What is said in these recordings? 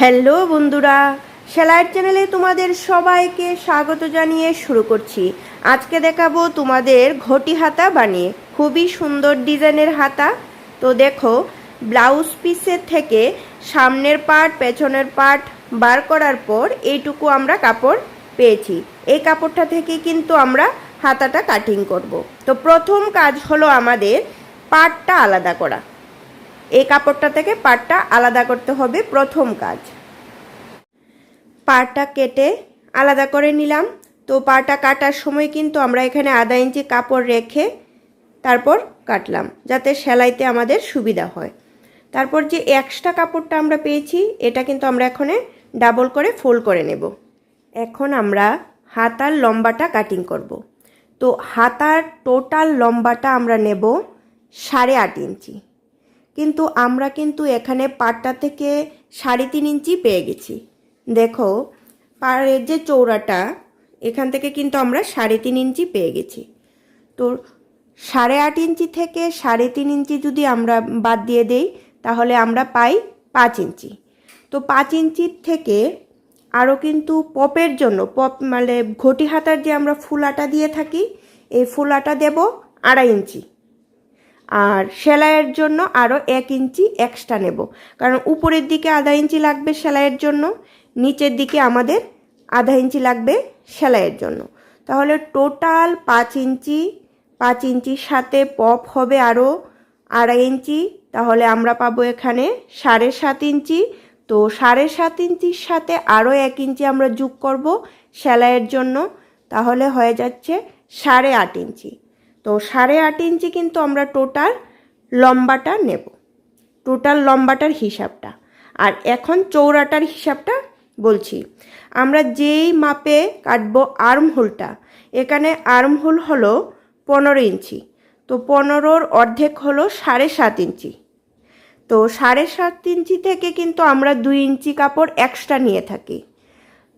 Hello বন্ধুরা, সেলাইয়ের চ্যানেলে তোমাদের সবাইকে স্বাগত জানিয়ে শুরু করছি। আজকে দেখাবো তোমাদের ঘটি হাতা বানিয়ে, খুবই সুন্দর ডিজাইনের হাতা। তো দেখো, ব্লাউজ পিসের থেকে সামনের পার্ট পেছনের পার্ট বার করার পর এইটুকু আমরা কাপড় পেয়েছি। এই কাপড়টা থেকে কিন্তু আমরা হাতাটা কাটিং করব। তো প্রথম কাজ হলো আমাদের পার্টটা আলাদা করা। এই কাপড়টা থেকে পাটটা আলাদা করতে হবে প্রথম কাজ। পাটটা কেটে আলাদা করে নিলাম। তো পাটা কাটার সময় কিন্তু আমরা এখানে আধা ইঞ্চি কাপড় রেখে তারপর কাটলাম, যাতে সেলাইতে আমাদের সুবিধা হয়। তারপর যে এক্সট্রা কাপড়টা আমরা পেয়েছি, এটা কিন্তু আমরা এখানে ডাবল করে ফোল্ড করে নেব। এখন আমরা হাতার লম্বাটা কাটিং করব। তো হাতার টোটাল লম্বাটা আমরা নেব সাড়ে আট ইঞ্চি। কিন্তু আমরা কিন্তু এখানে পাটটা থেকে সাড়ে তিন ইঞ্চি পেয়ে গেছি। দেখো, পাড়ের যে চৌড়াটা এখান থেকে কিন্তু আমরা সাড়ে তিন ইঞ্চি পেয়ে গেছি। তো সাড়ে আট ইঞ্চি থেকে সাড়ে তিন ইঞ্চি যদি আমরা বাদ দিয়ে দেই, তাহলে আমরা পাই পাঁচ ইঞ্চি। তো পাঁচ ইঞ্চির থেকে আরও কিন্তু পপের জন্য, পপ মানে ঘটি হাতার যে আমরা ফুলাটা দিয়ে থাকি, এই ফুলাটা দেব আড়াই ইঞ্চি। আর সেলাইয়ের জন্য আরও এক ইঞ্চি এক্সট্রা নেব। কারণ উপরের দিকে আধা ইঞ্চি লাগবে সেলাইয়ের জন্য, নিচের দিকে আমাদের আধা ইঞ্চি লাগবে সেলাইয়ের জন্য। তাহলে টোটাল পাঁচ ইঞ্চি, পাঁচ ইঞ্চির সাথে পপ হবে আরও আড়াই ইঞ্চি। তাহলে আমরা পাবো এখানে সাড়ে সাত ইঞ্চি। তো সাড়ে সাত ইঞ্চির সাথে আরও এক ইঞ্চি আমরা যোগ করব সেলাইয়ের জন্য। তাহলে হয়ে যাচ্ছে সাড়ে আট ইঞ্চি। তো সাড়ে আট ইঞ্চি কিন্তু আমরা টোটাল লম্বাটা নেব। টোটাল লম্বাটার হিসাবটা। আর এখন চৌড়াটার হিসাবটা বলছি। আমরা যেই মাপে কাটবো আর্ম হোলটা এখানে আর্ম হোল হলো পনেরো ইঞ্চি। তো পনেরোর অর্ধেক হলো সাড়ে সাত ইঞ্চি। তো সাড়ে সাত ইঞ্চি থেকে কিন্তু আমরা দুই ইঞ্চি কাপড় এক্সট্রা নিয়ে থাকি।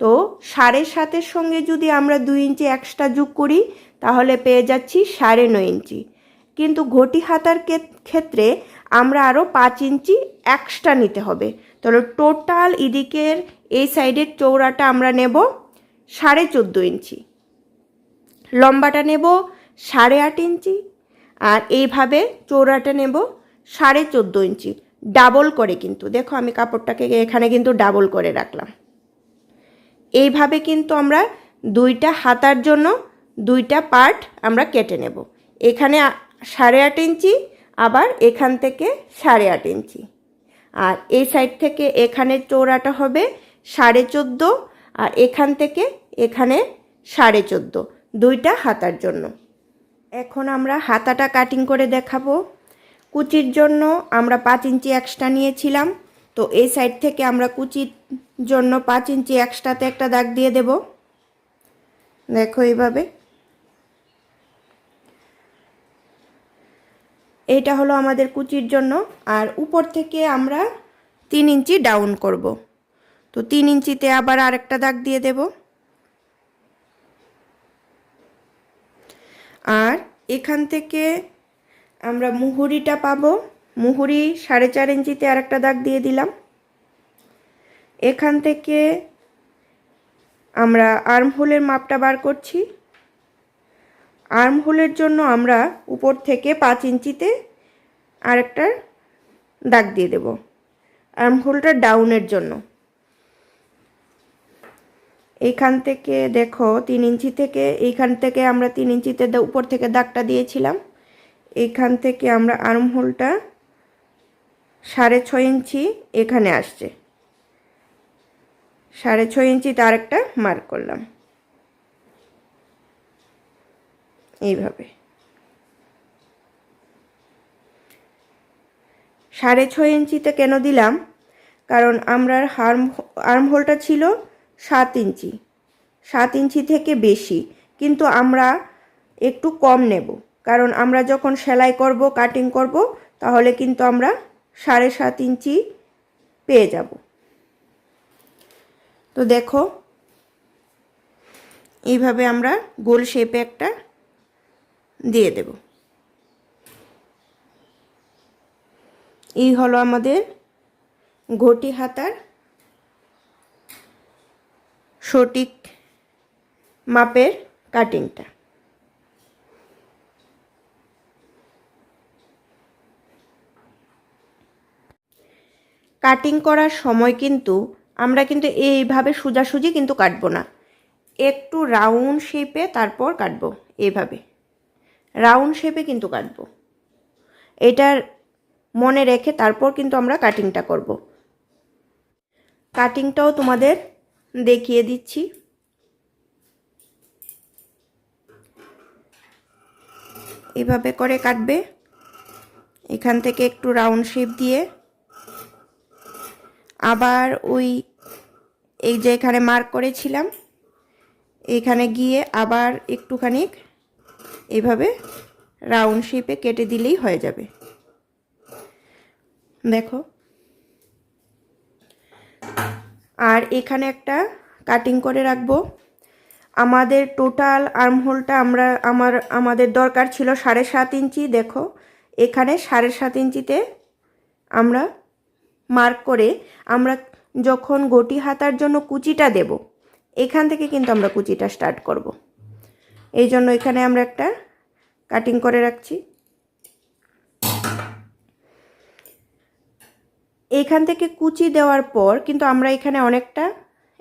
তো সাড়ে সাতের সঙ্গে যদি আমরা দুই ইঞ্চি এক্সট্রা যোগ করি, তাহলে পেয়ে যাচ্ছি সাড়ে নয় ইঞ্চি। কিন্তু ঘটি হাতার ক্ষেত্রে আমরা আরও পাঁচ ইঞ্চি এক্সট্রা নিতে হবে। তাহলে টোটাল এদিকের এই সাইডের চৌড়াটা আমরা নেব সাড়ে চোদ্দ ইঞ্চি। লম্বাটা নেব সাড়ে আট ইঞ্চি আর এইভাবে চৌড়াটা নেব সাড়ে চোদ্দ ইঞ্চি। ডাবল করে কিন্তু, দেখো আমি কাপড়টাকে এখানে কিন্তু ডাবল করে রাখলাম। এইভাবে কিন্তু আমরা দুইটা হাতার জন্য দুইটা পার্ট আমরা কেটে নেব। এখানে সাড়ে আট ইঞ্চি, আবার এখান থেকে সাড়ে আট ইঞ্চি। আর এই সাইড থেকে এখানে চৌড়াটা হবে সাড়ে চোদ্দ, আর এখান থেকে এখানে সাড়ে চোদ্দ, দুইটা হাতার জন্য। এখন আমরা হাতাটা কাটিং করে দেখাবো। কুচির জন্য আমরা পাঁচ ইঞ্চি এক্সট্রা নিয়েছিলাম। তো এই সাইড থেকে আমরা কুচির জন্য পাঁচ ইঞ্চি এক্সট্রাতে একটা দাগ দিয়ে দেব। দেখো এইভাবে। এইটা হলো আমাদের কুচির জন্য। আর উপর থেকে আমরা তিন ইঞ্চি ডাউন করব। তো তিন ইঞ্চিতে আবার আরেকটা দাগ দিয়ে দেব। আর এখান থেকে আমরা মুহুরিটা পাবো। মুহুরি সাড়ে চার ইঞ্চিতে আরেকটা দাগ দিয়ে দিলাম। এখান থেকে আমরা আর্মহোলের মাপটা বার করছি। আর্মহোলের জন্য আমরা উপর থেকে পাঁচ ইঞ্চিতে আরেকটা দাগ দিয়ে দেব। আর্মহোলটা ডাউনের জন্য। এইখান থেকে দেখো, তিন ইঞ্চি থেকে, এইখান থেকে আমরা তিন ইঞ্চিতে উপর থেকে দাগটা দিয়েছিলাম। এইখান থেকে আমরা আর্মহোলটা সাড়ে ছয় ইঞ্চি এখানে আসছে। সাড়ে ছয় ইঞ্চিতে আরেকটা মার্ক করলাম। এইভাবে। সাড়ে ছয় ইঞ্চিতে কেন দিলাম? কারণ আমরা হার্ম আর্মহোলটা ছিল সাত ইঞ্চি। সাত ইঞ্চি থেকে বেশি, কিন্তু আমরা একটু কম নেব। কারণ আমরা যখন সেলাই করব কাটিং করব, তাহলে কিন্তু আমরা সাড়ে সাত ইঞ্চি পেয়ে যাব। তো দেখো, এইভাবে আমরা গোল শেপে একটা দিয়ে দেব। এই হলো আমাদের ঘটি হাতার সঠিক মাপের কাটিংটা কাটিং করার সময় কিন্তু আমরা কিন্তু এইভাবে সোজাসুজি কিন্তু কাটবো না। একটু রাউন্ড শেপে তারপর কাটবো এইভাবে। রাউন্ড শেপে কিন্তু কাটবো। এটার মনে রেখে তারপর কিন্তু আমরা কাটিংটা করব। কাটিংটাও তোমাদের দেখিয়ে দিচ্ছি। এভাবে করে কাটবে। এখান থেকে একটু রাউন্ড শেপ দিয়ে আবার ওই, এই যে এখানে মার্ক করেছিলাম, এখানে গিয়ে আবার একটুখানি এভাবে রাউন্ড শেপে কেটে দিলেই হয়ে যাবে। দেখো। আর এখানে একটা কাটিং করে রাখব। আমাদের টোটাল আর্মহোলটা আমরা, আমার, আমাদের দরকার ছিল সাড়ে সাত ইঞ্চি, দেখো। এখানে সাড়ে সাত ইঞ্চিতে আমরা মার্ক করে আমরা যখন গটি হাতার জন্য কুচিটা দেব, এখান থেকে কিন্তু আমরা কুচিটা স্টার্ট করব। এই জন্য এখানে আমরা একটা কাটিং করে রাখছি। এখান থেকে কুচি দেওয়ার পর কিন্তু আমরা এখানে অনেকটা,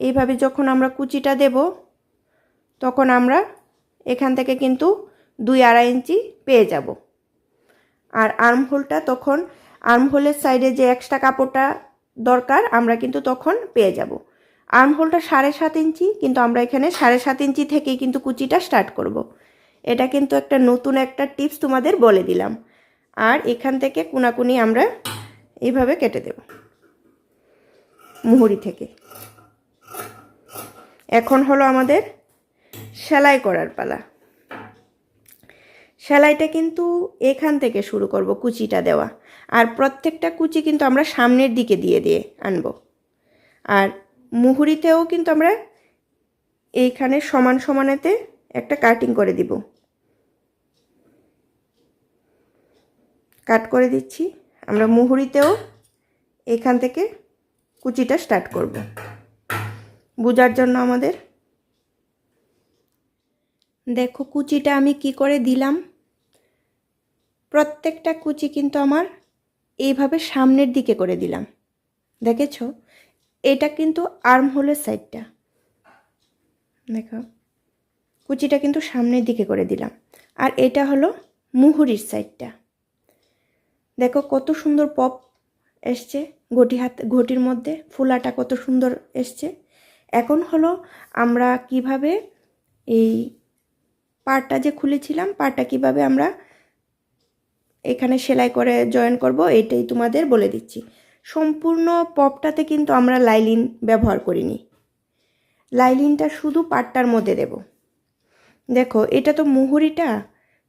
এইভাবে যখন আমরা কুচিটা দেব, তখন আমরা এখান থেকে কিন্তু দুই আড়াই ইঞ্চি পেয়ে যাব। আর আর্মহোলটা তখন আর্মহোলের সাইডে যে এক্সট্রা কাপড়টা দরকার, আমরা কিন্তু তখন পেয়ে যাব। আর্মহোলটা সাড়ে সাত ইঞ্চি, কিন্তু আমরা এখানে সাড়ে সাত ইঞ্চি থেকেই কিন্তু কুচিটা স্টার্ট করব। এটা কিন্তু একটা নতুন একটা টিপস তোমাদের বলে দিলাম। আর এখান থেকে কুনাকুনি আমরা এইভাবে কেটে দেব। মুহুরি থেকে। এখন হলো আমাদের সেলাই করার পালা। সেলাইটা কিন্তু এখান থেকে শুরু করব কুচিটা দেওয়া। আর প্রত্যেকটা কুচি কিন্তু আমরা সামনের দিকে দিয়ে দিয়ে আনব। আর মুহুরিতেও কিন্তু আমরা এইখানে সমান সমানেতে একটা কাটিং করে দিব। কাট করে দিচ্ছি। আমরা মুহুরিতেও এখান থেকে কুচিটা স্টার্ট করব। বোঝার জন্য আমাদের। দেখো কুচিটা আমি কি করে দিলাম? প্রত্যেকটা কুচি কিন্তু আমার এইভাবে সামনের দিকে করে দিলাম। দেখেছ? এটা কিন্তু আর্ম হোলের সাইডটা দেখো। কুচিটা কিন্তু সামনের দিকে করে দিলাম। আর এটা হলো মুহুরির সাইডটা দেখো কত সুন্দর পপ এসছে ঘটি হাত, ঘটির মধ্যে, ফুলাটা কত সুন্দর এসছে। এখন হলো আমরা কীভাবে এই পাড়টা যে খুলেছিলাম, পাড়টা কীভাবে আমরা এখানে সেলাই করে জয়েন করব, এটাই তোমাদের বলে দিচ্ছি। সম্পূর্ণ পপটাতে কিন্তু আমরা লাইলিন ব্যবহার করিনি। লাইলিনটা শুধু পাটটার মধ্যে দেব। দেখো, এটা তো মুহুরিটা।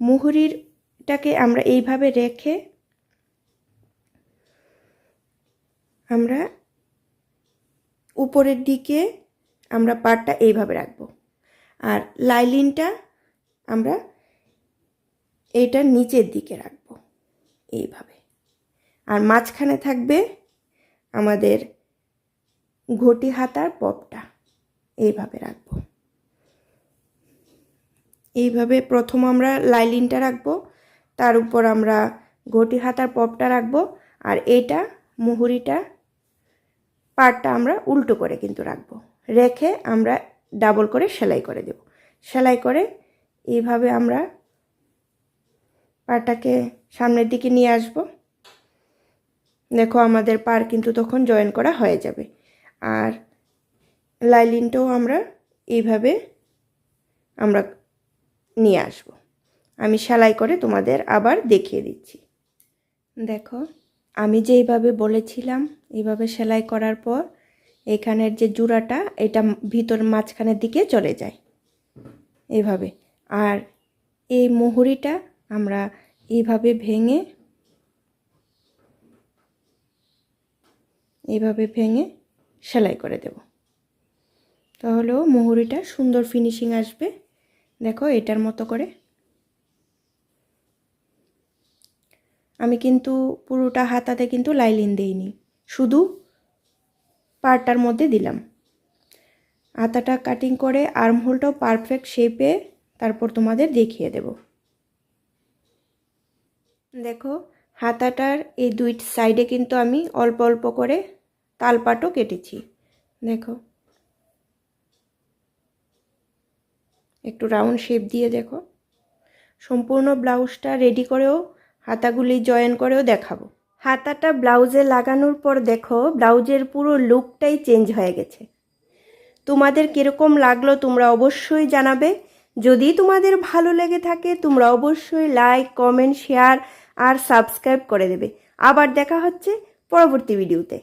মুহুরিটাকে আমরা এইভাবে রেখে আমরা উপরের দিকে আমরা পাটটা এইভাবে রাখব। আর লাইলিনটা আমরা এইটা নিচের দিকে রাখব। এইভাবে। আর মাঝখানে থাকবে আমাদের ঘটি হাতার পপটা। এইভাবে রাখব। এইভাবে প্রথম আমরা লাইলিনটা রাখব, তার উপর আমরা ঘটি হাতার পপটা রাখব, আর এইটা, মুহুরিটা, পাটটা আমরা উল্টো করে কিন্তু রাখব। রেখে আমরা ডাবল করে সেলাই করে দেব। সেলাই করে এইভাবে আমরা পাটাকে সামনের দিকে নিয়ে আসব। দেখো আমাদের পার কিন্তু তখন জয়েন করা হয়ে যাবে। আর লাইলিনটাও আমরা এইভাবে আমরা নিয়ে আসব। আমি সেলাই করে তোমাদের আবার দেখিয়ে দিচ্ছি। দেখো, আমি যেইভাবে বলেছিলাম, এইভাবে সেলাই করার পর এখানের যে জোড়াটা, এটা ভিতর মাঝখানের দিকে চলে যায়। এইভাবে আর এই মুহুরিটা আমরা এইভাবে ভেঙে এইভাবে ভেঙে সেলাই করে দেব। তাহলেও মুহুরিটা সুন্দর ফিনিশিং আসবে। দেখো এটার মতো করে। আমি কিন্তু পুরোটা হাতাতে কিন্তু লাইলিন দিইনি, শুধু পাড়টার মধ্যে দিলাম। হাতাটা কাটিং করে আর্মহোলটাও পারফেক্ট শেপে তারপর তোমাদের দেখিয়ে দেব। দেখো, হাতাটার এই দুই সাইডে কিন্তু আমি অল্প অল্প করে তালপাটও কেটেছি। দেখো। একটু রাউন্ড শেপ দিয়ে দেখো। সম্পূর্ণ ব্লাউজটা রেডি করেও, হাতাগুলি জয়েন করেও দেখাবো। হাতাটা ব্লাউজে লাগানোর পর দেখো, ব্লাউজের পুরো লুকটাই চেঞ্জ হয়ে গেছে। তোমাদের কীরকম লাগল তোমরা অবশ্যই জানাবে। যদি তোমাদের ভালো লেগে থাকে, তোমরা অবশ্যই লাইক কমেন্ট শেয়ার আর সাবস্ক্রাইব করে দেবে। আবার দেখা হচ্ছে পরবর্তী ভিডিওতে